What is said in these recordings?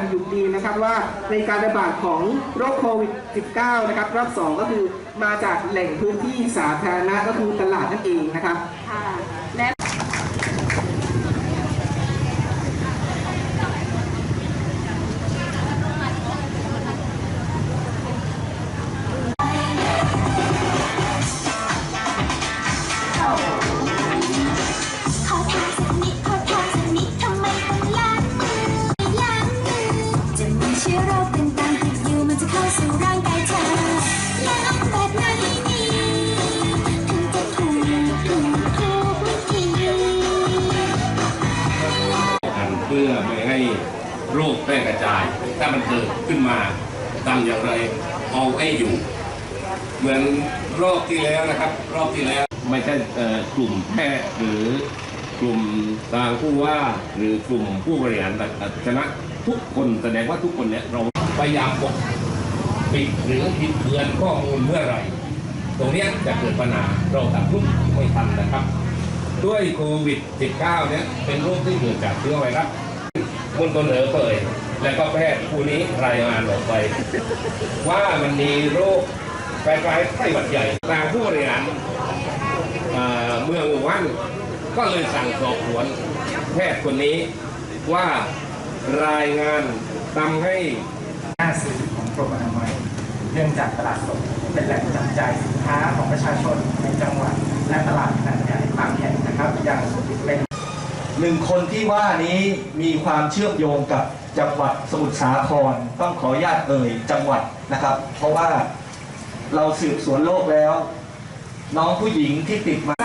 กันอยู่ดีนะครับว่าในการระบาดของโรคโควิด -19 นะครับรอบสองก็คือมาจากแหล่งพื้นที่สาธารณะก็คือตลาดนั่นเองนะครับ ค่ะและ ไม่ให้โรคแพร่กระจาย ถ้ามันเกิดขึ้นมาทำอย่างไรเอาให้อยู่ เหมือนรอบที่แล้วนะครับ รอบที่แล้วไม่ใช่กลุ่มแพทย์หรือกลุ่มทางผู้ว่าหรือกลุ่มผู้บริหารแต่ชนะทุกคนแสดงว่าทุกคนเนี่ยเราพยายามปกปิดหรือผิดเบือนข้อมูลเมื่อไหร่ตรงนี้จะเกิดปัญหาเราตัดรุ่นไม่ทันนะครับ ด้วยโควิด -19 เนี่ยเป็นโรคที่เกิดจากเชื้อไวรัส คนตัวเหนือเปิดและก็แพทย์ผู้นี้รายงานออกไป ว่ามันมีโรคคล้ายๆไข้หวัดใหญ่ทางผู้บริหารเอ่เมืองอู่ฮั่นก็เลยสั่งสอบสวนแพทย์คนนี้ว่ารายงานทำให้หน่าซื้อของกรมอนามัยเนื่องจากตลาดสดเป็นแหล่งจับจ่ายสินค้าของประชาชนในจังหวัดและตลาดขนาดใหญ่บางแห่งนะครับยังเป็น หนึ่งคนที่ว่านี้มีความเชื่อมโยงกับจังหวัดสมุทรสาครต้องขออนุญาตเอ่ยจังหวัดนะครับ เพราะว่าเราสืบสวนโรคแล้ว น้องผู้หญิงที่ติดมาก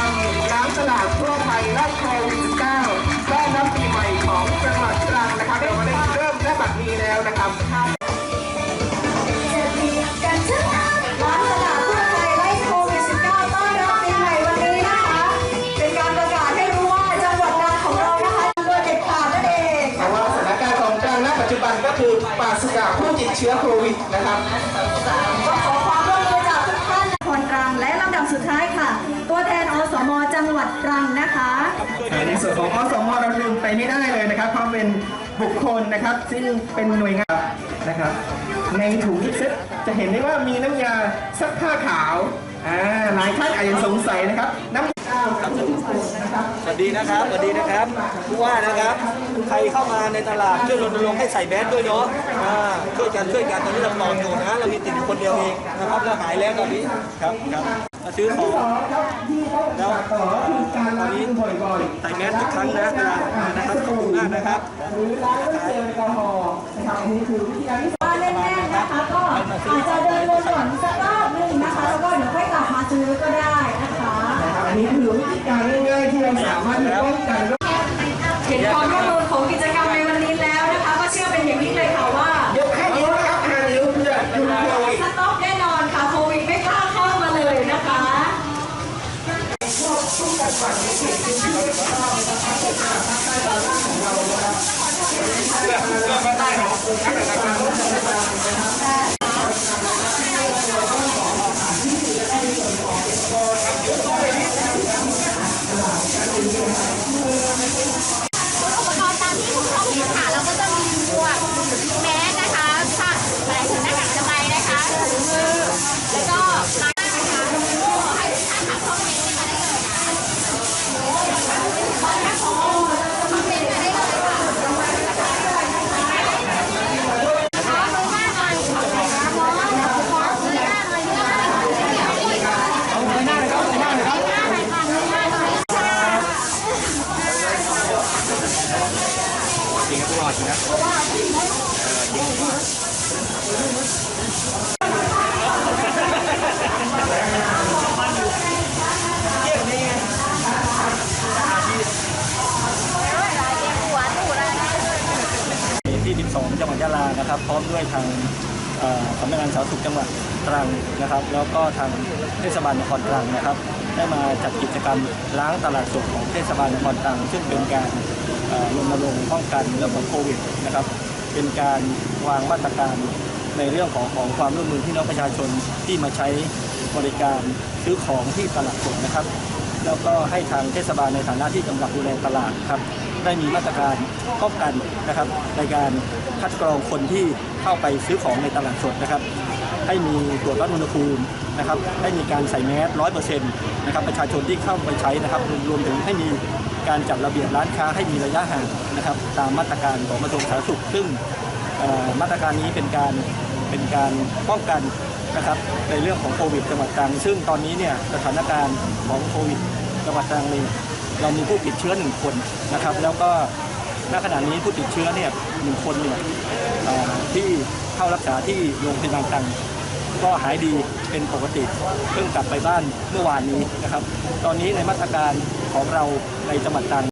ารล้างตลาดทั่วไปรับโควิด -19 ต้อนรับปีใหม่ของจังหวัดตรังนะครับเราได้เริ่มได้บัดนี้แล้วนะครับ จจุบันก็คือปราศจากผู้ติดเชื้อโควิดนะครับก็ขอความร่วมมือจากทุกท่านคนตรังและลำดับสุดท้ายค่ะ ตัวแทนอสมจังหวัดตรังนะคะในส่วนของอสมเราลืมไปไม่ได้เลยนะครับเพราะเป็นบุคคลนะครับซึ่งเป็นหน่วยงานนะครับ ในถุงที่ซึจะเห็นได้ว่ามีน้ำยาซักผ้าขาวอ่าหลายท่านอาจจะสงสัยนะครับน้ำ ข้าวกับน้ำทุกคนนะครับสวัสดีนะครับ สวัสดีนะครับผู้ว่านะครับ ใครเข้ามาในตลาดช่วยรณรงค์ให้ใส่แมสด้วยเนาะอ่าช่วยกันช่วยกันตอนนี้เราปลอดอยู่นะ เรามีติดอยู่คนเดียวเองนะครับเราหายแล้วตอนนี้ครับครับมาซื้อของแล้วต่อคือการตอล้านงนี้มือบ่อยๆใส่แมสทุกครั้งนะเวลามานะครับขอบคุณมากนะครับหรือล้างด้วยเจลแอลกอฮอล์นะครับอันนี้คือวิธีการที่ว่าแน่นๆนะคะก็อาจจะเดินวนก่อนสักรอบหนึงนะคะแล้วก็เดี๋ยวค่อยกลับมาซื้อก็ได้ นะคะนะครับอันนี้คือวิธีการง่ายๆที่เราสามารถที่จะป้องกันโรค เห็นความร่วมมือของกิจกรรมในวันนี้แล้วนะคะ ก็เชื่อเป็นอย่างยิ่งเลยค่ะว่า ยกห้านิ้วนะครับห้านิ้วเพื่อหยุดโควิด สต็อกแน่นอนค่ะโควิดไม่กล้าเข้ามาเลยนะคะ อุปกรณ์ตามที่คุณผู้ชมเห็นค่ะเราก็จะมีหมวกแมสนะคะผ้าหมายถึงหน้ากากอนามัยนะคะถุงมือ แล้วก็มาสก์นะคะขอให้ทุกท่านค่ะเข้าเมนต์มาได้เลยนะเข้าเมนต์มาได้เลยค่ะขอมือหน้าหน่อยขอมือหน้าหน่อยขอมือหน้าหน่อยเอามือหน้าหน่อยครับมือหน้าหน่อยครับมือหน้าหน่อยค่ะมือหน้าหน่อยค่ะ ที่ 12จังหวัดยะลานะครับ พร้อมด้วยทางสำนักงานสาธารณสุขจังหวัดตรังนะครับ แล้วก็ทางเทศบาลนครตรังนะครับ ได้มาจัดกิจกรรมล้างตลาดสดของเทศบาลนครตรัง ซึ่งเป็นการ รณรงค์ป้องกันเรื่องของโควิดนะครับเป็นการวางมาตรการในเรื่องของของความร่วมมือพี่น้องประชาชนที่มาใช้บริการซื้อของที่ตลาดสดนะครับ แล้วก็ให้ทางเทศบาลในฐานะที่กำกับดูแลตลาดครับได้มีมาตรการป้องกันนะครับ ในการคัดกรองคนที่เข้าไปซื้อของในตลาดสดนะครับ ให้มีตรวจวัดอุณหภูมินะครับให้มีการใส่แมสร้อยเปอร์เซ็นต์นะครับประชาชนที่เข้าไปใช้นะครับรวมถึงให้มีการจัดระเบียบร้านค้าให้มีระยะห่างนะครับตามมาตรการของกระทรวงสาธารณสุข ซึ่งมาตรการนี้เป็นการเป็นการป้องกันนะครับในเรื่องของโควิดจังหวัดตรัง ซึ่งตอนนี้เนี่ยสถานการณ์ของโควิดจังหวัดตรังเนี่ยเรามีผู้ติดเชื้อหนึ่งคนนะครับแล้วก็ณขณะนี้ผู้ติดเชื้อเนี่ยหนึ่งคนเนี่ยที่เข้ารักษาที่โรงพยาบาลตรัง ก็หายดีเป็นปกติ เพิ่งกลับไปบ้านเมื่อวานนี้นะครับ ตอนนี้ในมาตรการของเราในจังหวัดตรัง